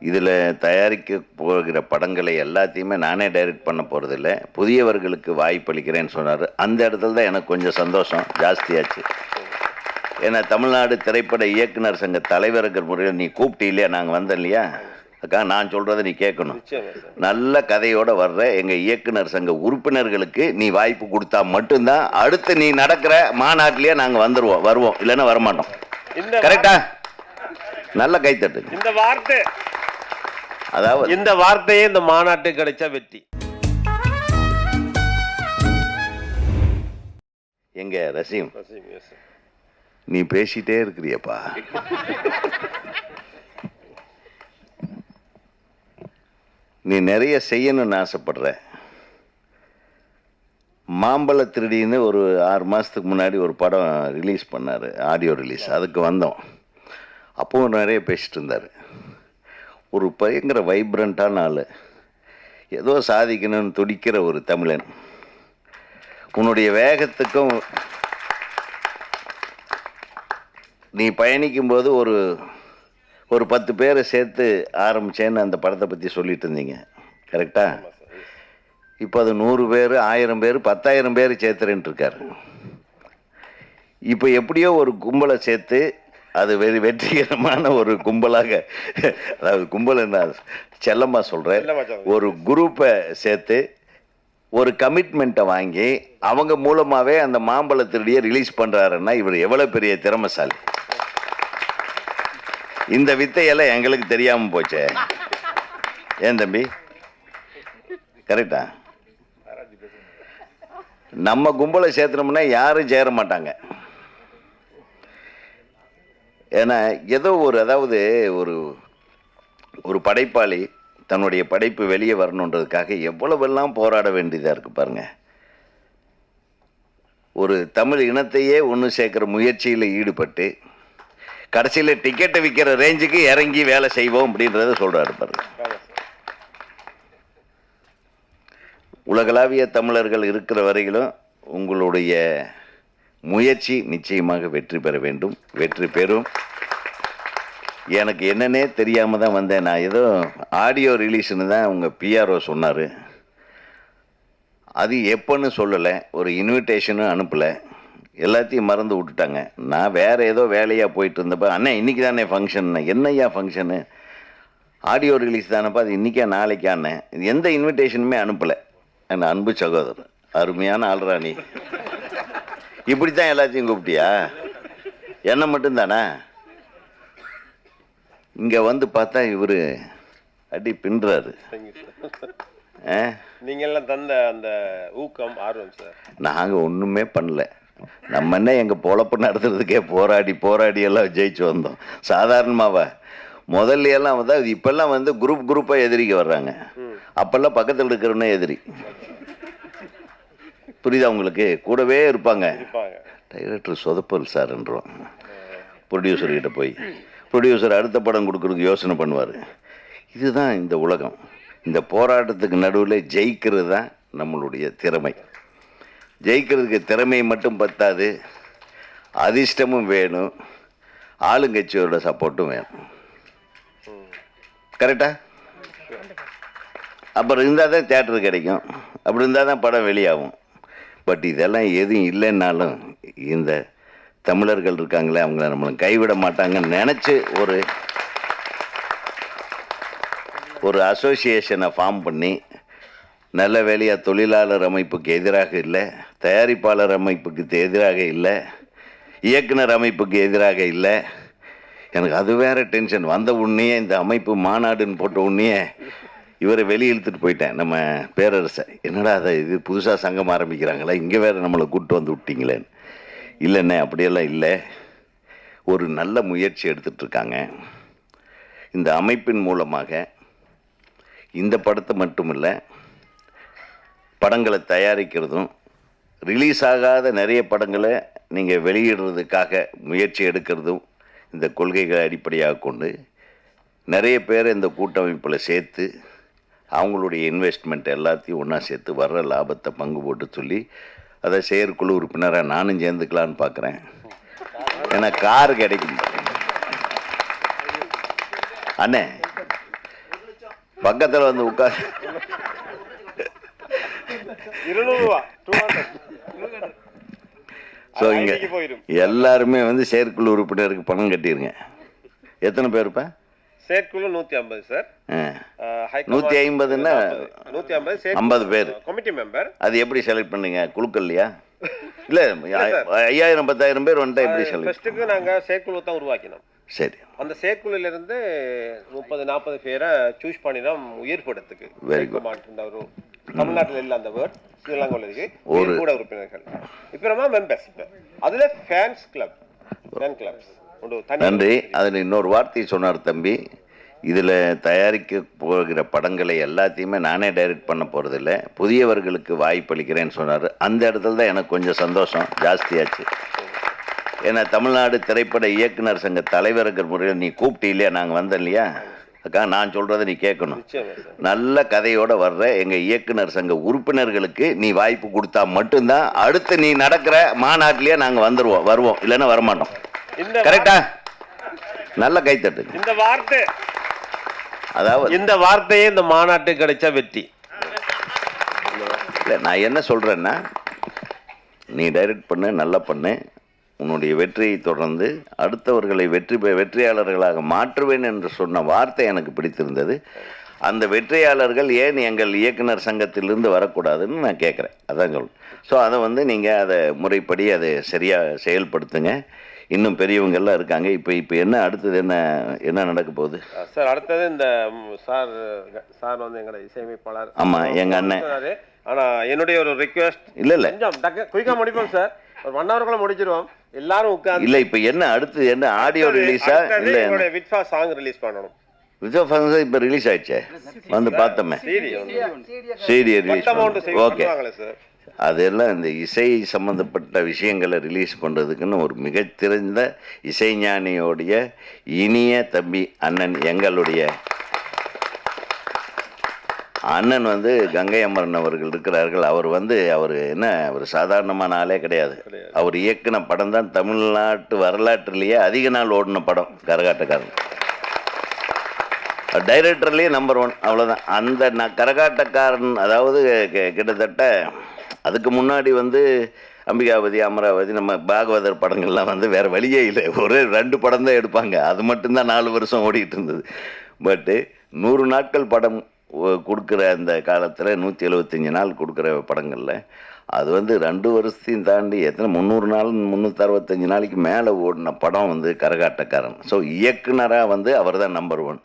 இதில் தயாரிக்க போகிற படங்களை எல்லாத்தையுமே நானே டைரக்ட் பண்ண போகிறதில்ல புதியவர்களுக்கு வாய்ப்பளிக்கிறேன்னு சொன்னார். அந்த இடத்துல தான் எனக்கு கொஞ்சம் சந்தோஷம். ஜாஸ்தியாச்சு. ஏன்னா தமிழ்நாடு திரைப்பட இயக்குனர் சங்க தலைவர்கள் முறையில் நீ கூப்பிட்டு இல்லையா? நாங்கள் வந்தோம் இல்லையா? அக்கா நான் சொல்கிறத நீ கேட்கணும். நல்ல கதையோட வர்ற எங்கள் இயக்குனர் சங்க உறுப்பினர்களுக்கு நீ வாய்ப்பு கொடுத்தா மட்டும்தான் அடுத்து நீ நடக்கிற மாநாட்டிலேயே நாங்கள் வந்துடுவோம் வருவோம். இல்லைன்னா வரமாட்டோம். கரெக்டா நல்ல கைத்தட்டு. இந்த வார்த்தை அதாவது இந்த வார்த்தையே இந்த மாநாட்டுக்கு கிடைச்சா வெற்றி. எங்க ரசீம். நீ பேசிட்டே இருக்கிறியப்பா. நீ நிறைய செய்யணும்னு ஆசைப்படுற. மாம்பழ திருடின்னு ஒரு ஆறு மாதத்துக்கு முன்னாடி ஒரு படம் ரிலீஸ் பண்ணார் ஆடியோ ரிலீஸ் அதுக்கு வந்தோம். அப்போவும் நிறைய பேசிட்டு இருந்தார். ஒரு பயங்கர வைப்ரண்ட்டான ஆள். ஏதோ சாதிக்கணும்னு துடிக்கிற ஒரு தமிழன். உன்னுடைய வேகத்துக்கும் நீ பயணிக்கும்போது ஒரு ஒரு பத்து பேரை சேர்த்து ஆரம்பிச்சேன்னு அந்த படத்தை பற்றி சொல்லிட்டு இருந்தீங்க. கரெக்டா இப்போ அது நூறு பேர் ஆயிரம் பேர் பத்தாயிரம் பேர் சேர்த்துறேன்ட்டு இருக்காரு. இப்போ எப்படியோ ஒரு கும்பலை சேர்த்து அது வெறி வெற்றிகரமான ஒரு கும்பலாக அதாவது கும்பல் நான் செல்லம்மா சொல்கிறேன். ஒரு குரூப்பை சேர்த்து ஒரு கமிட்மெண்ட்டை வாங்கி அவங்க மூலமாகவே அந்த மாம்பழ திருடியை ரிலீஸ் பண்ணுறாருன்னா இவர் எவ்வளோ பெரிய திறமைசாலி. இந்த வித்தையெல்லாம் எங்களுக்கு தெரியாமல் போச்சே. ஏன் தம்பி? கரெக்டா நம்ம கும்பலை சேர்த்துனோம்னா யாரும் சேர மாட்டாங்க. ஏன்னா ஏதோ ஒரு அதாவது ஒரு ஒரு படைப்பாளி தன்னுடைய படைப்பு வெளியே வரணுன்றதுக்காக எவ்வளவெல்லாம் போராட வேண்டியதாக இருக்கு பாருங்க. ஒரு தமிழ் இனத்தையே ஒன்று சேர்க்குற முயற்சியில் ஈடுபட்டு கடைசியில் டிக்கெட்டை விற்கிற ரேஞ்சுக்கு இறங்கி வேலை செய்வோம் அப்படின்றத சொல்கிறாரு பாருங்க. உலகளாவிய தமிழர்கள் இருக்கிற வரையிலும் உங்களுடைய முயற்சி நிச்சயமாக வெற்றி பெற வேண்டும். வெற்றி பெறும். எனக்கு என்னன்னே தெரியாமல் தான் வந்தேன். நான் ஏதோ ஆடியோ ரிலீஸ்னு தான் உங்கள் பிஆர்ஓ சொன்னார். அது எப்போன்னு சொல்லலை. ஒரு இன்விடேஷனும் அனுப்பலை. எல்லாத்தையும் மறந்து விட்டுட்டாங்க. நான் வேறு ஏதோ வேலையாக போயிட்டு இருந்தப்போ அண்ணே இன்றைக்கி தானே ஃபங்க்ஷன் என்னய்யா ஃபங்க்ஷனு ஆடியோ ரிலீஸ் தானப்பா அது இன்றைக்கா நாளைக்கானே இது எந்த இன்விடேஷனுமே அனுப்பலை. என் அன்பு சகோதரர் அருமையான ஆள்ராணி இப்படி தான் எல்லாத்தையும் கூப்பிட்டியா? என்ன மட்டும்தானே? இங்கே வந்து பார்த்தா இவர் அடி பின்றாரு. Thank you, sir. ஆ? நீங்க எல்லாம் தந்த அந்த ஊக்கம் ஆர்வம் சார் நாங்கள் ஒன்றுமே பண்ணல. நம்ம என்ன எங்கள் பொழப்பு நடத்துறதுக்கே போராடி போராடி எல்லாம் ஜெயிச்சு வந்தோம். சாதாரணமாவா? முதல்ல எல்லாம் வந்து இப்பெல்லாம் வந்து குரூப் குரூப்பாக எதிரிக்கு வர்றாங்க. அப்பெல்லாம் பக்கத்தில் இருக்கிறவனே எதிரி. புரியுதா உங்களுக்கு? கூடவே இருப்பாங்க. டைரக்டர் சொதப்பல் சார்ன்றோம் ப்ரொடியூசர்கிட்ட போய். ப்ரொடியூசர் அடுத்த படம் கொடுக்குறதுக்கு யோசனை பண்ணுவார். இதுதான் இந்த உலகம். இந்த போராட்டத்துக்கு நடுவில் ஜெயிக்கிறது தான் நம்மளுடைய திறமை. ஜெயிக்கிறதுக்கு திறமை மட்டும் பத்தாது. அதிர்ஷ்டமும் வேணும். ஆளுங்கட்சியோட சப்போர்ட்டும் வேணும். கரெக்டா? அப்புறம் இருந்தால் தான் தேட்டர் கிடைக்கும். அப்படி இருந்தால் தான் படம் வெளியாகும். பட் இதெல்லாம் எதுவும் இல்லைன்னாலும் இந்த தமிழர்கள் இருக்காங்களே அவங்கள நம்மளை கைவிட மாட்டாங்கன்னு நினச்சி ஒரு ஒரு அசோசியேஷனை ஃபார்ம் பண்ணி நல்ல வேலையாக தொழிலாளர் அமைப்புக்கு எதிராக இல்லை தயாரிப்பாளர் அமைப்புக்கு எதிராக இல்லை இயக்குனர் அமைப்புக்கு எதிராக இல்லை. எனக்கு அது வேற டென்ஷன் வந்த உடனே இந்த அமைப்பு மாநாடுன்னு போட்ட உடனே இவரை வெளியே இழுத்துட்டு போயிட்டேன். நம்ம பேரரசை. என்னடா அதை இது புதுசாக சங்கம் ஆரம்பிக்கிறாங்களா? இங்கே வேறு நம்மளை கூப்பிட்டு வந்து விட்டிங்களேன்னு இல்லைண்ணே அப்படியெல்லாம் இல்லை. ஒரு நல்ல முயற்சி எடுத்துகிட்ருக்காங்க இந்த அமைப்பின் மூலமாக இந்த படத்தை மட்டும் இல்லை படங்களை தயாரிக்கிறதும் ரிலீஸ் ஆகாத நிறைய படங்களை நீங்கள் வெளியிடுறதுக்காக முயற்சி எடுக்கிறதும் இந்த கொள்கைகளை அடிப்படையாக கொண்டு நிறைய பேர் இந்த கூட்டமைப்பில் சேர்த்து அவங்களுடைய இன்வெஸ்ட்மெண்ட் எல்லாத்தையும் ஒன்றா சேர்த்து வர்ற லாபத்தை பங்கு போட்டு சொல்லி அதை செயற்குழு உறுப்பினராக நானும் சேர்ந்துக்கலான்னு பார்க்குறேன் ஏன்னா கார் கிடைக்கும். அண்ணே பக்கத்தில் வந்து உட்கார் ஸோ இங்கே எல்லாருமே வந்து செயற்குழு உறுப்பினருக்கு பணம் கட்டிருங்க. எத்தனை பேருப்பா செயற்குழு நூத்தி ஐம்பது சார் நூற்றி ஐம்பதுன்னா நூத்தி ஐம்பது ஐம்பது பேர். Committee member. அது எப்படி செலக்ட் பண்ணீங்க? குழுக்கள்லையா? இல்லை ஐயாயிரம் பத்தாயிரம் பேர் வந்துட்டா எப்படி செலக்ட் ஃபர்ஸ்ட்டுக்கு நாங்க செயற்குழு தான் உருவாக்கினோம். சரி. அந்த செயற்குழுல இருந்து முப்பது நாற்பது பேரை சூஸ் பண்ணினோம் உயிர் படத்துக்கு good. மாட்டிருந்த ஒரு தமிழ்நாட்டில் இல்ல அந்த வேர்ட் ஸ்ரீலங்காவில் இருக்கு ஒரு- உயிர் கூட உறுப்பினர்கள். இப்போ நம்ம மெம்பர்ஸ் இப்போ அதுல ஃபேன்ஸ் கிளப் ஃபேன் கிளப்ஸ் நன்றி. அதில் இன்னொரு வார்த்தை சொன்னார் தம்பி. இதில் தயாரிக்க போகிற படங்களை எல்லாத்தையுமே நானே டைரக்ட் பண்ண போகிறதில்ல புதியவர்களுக்கு வாய்ப்பளிக்கிறேன்னு சொன்னார். அந்த இடத்துல தான் எனக்கு கொஞ்சம் சந்தோஷம். ஜாஸ்தியாச்சு. ஏன்னா தமிழ்நாடு திரைப்பட இயக்குனர் சங்க தலைவர்கள் முறையில் நீ கூப்பிட்டு இல்லையா? நாங்கள் வந்தோம் இல்லையா? அக்கா நான் சொல்கிறத நீ கேட்கணும். நல்ல கதையோட வர்ற எங்கள் இயக்குனர் சங்க உறுப்பினர்களுக்கு நீ வாய்ப்பு கொடுத்தா மட்டும்தான் அடுத்து நீ நடக்கிற மாநாட்டிலேயே நாங்கள் வந்துடுவோம் வருவோம். இல்லைன்னா வரமாட்டோம். கரெக்டா? நல்ல கைத்தட்டுங்க இந்த வார்த்தை அதாவது இந்த வார்த்தையே இந்த மாநாட்டுக்கு கிடைச்ச வெற்றி. இல்லை நான் என்ன சொல்கிறேன்னா நீ டைரக்ட் பண்ணு நல்லா பண்ணு. உன்னுடைய வெற்றியை தொடர்ந்து அடுத்தவர்களை வெற்றி வெற்றியாளர்களாக மாற்றுவேன் என்று சொன்ன வார்த்தை எனக்கு பிடித்திருந்தது. அந்த வெற்றியாளர்கள் ஏன் எங்கள் இயக்குனர் சங்கத்திலிருந்து வரக்கூடாதுன்னு நான் கேட்குறேன் அதான் சொல்றேன். ஸோ அதை வந்து நீங்கள் அதை முறைப்படி அதை சரியாக செயல்படுத்துங்க. இன்னும் பெரியவங்கெல்லாம் இருக்காங்க. இப்போ இப்போ என்ன அடுத்தது என்ன என்ன நடக்க போகுது? சார் அடுத்தது இந்த சார் சார் வந்து எங்களோட இசையமைப்பாளர். ஆமா, எங்க அண்ணன். சொன்னாரு. ஆனா என்னுடைய ஒரு ரிக்வெஸ்ட் இல்லை இல்லை. கொஞ்சம் டக்கு குயிக்கா முடிப்போம் சார். ஒரு ஒன் ஹவருக்குள்ள முடிச்சிருவோம். எல்லாரும் உட்கார்ந்து இல்லை இப்போ என்ன அடுத்து என்ன ஆடியோ ரிலீஸா இல்லை எங்களுடைய விட்ஃபா சாங் ரிலீஸ் பண்ணணும். விஜய் ஃபங்க்ஷன் இப்போ ரிலீஸ் ஆயிடுச்சே? வந்து பார்த்தோமே. CD CD release okay sir. அதெல்லாம் இந்த இசை சம்மந்தப்பட்ட விஷயங்களை ரிலீஸ் பண்ணுறதுக்குன்னு ஒரு மிகச்சிறந்த இசைஞானியோடைய இனிய தம்பி அண்ணன் எங்களுடைய அண்ணன் வந்து கங்கை அமரன் அவர்கள் இருக்கிறார்கள். அவர் வந்து அவர் என்ன அவர் சாதாரணமான ஆளே கிடையாது. அவர் இயக்குன படம் தான் தமிழ்நாட்டு வரலாற்றுலேயே அதிக நாள் ஓடின படம் கரகாட்டக்காரன். டைரக்டர்லேயே நம்பர் ஒன் அவ்வளோதான் அந்த ந கரகாட்டக்காரன் அதாவது கி- கிட்டத்தட்ட அதுக்கு முன்னாடி வந்து அம்பிகாபதி அமராவதி நம்ம பாகவதர் படங்கள்லாம் வந்து வேறு வழியே இல்லை. ஒரே ரெண்டு படம் தான் எடுப்பாங்க. அது மட்டும்தான் நாலு வருஷம் ஓடிட்டு இருந்தது. பட்டு நூறு நாட்கள் படம் கொடுக்குற அந்த காலத்தில் நூற்றி எழுபத்தஞ்சி நாள் கொடுக்குற படங்களில் அது வந்து ரெண்டு வருஷத்தையும் தாண்டி எத்தனை முந்நூறு நாள் முந்நூற்றி அறுபத்தஞ்சு நாளைக்கு மேலே ஓடின படம் வந்து கரகாட்டக்காரன். ஸோ இயக்குனராக வந்து அவர் தான் நம்பர் ஒன்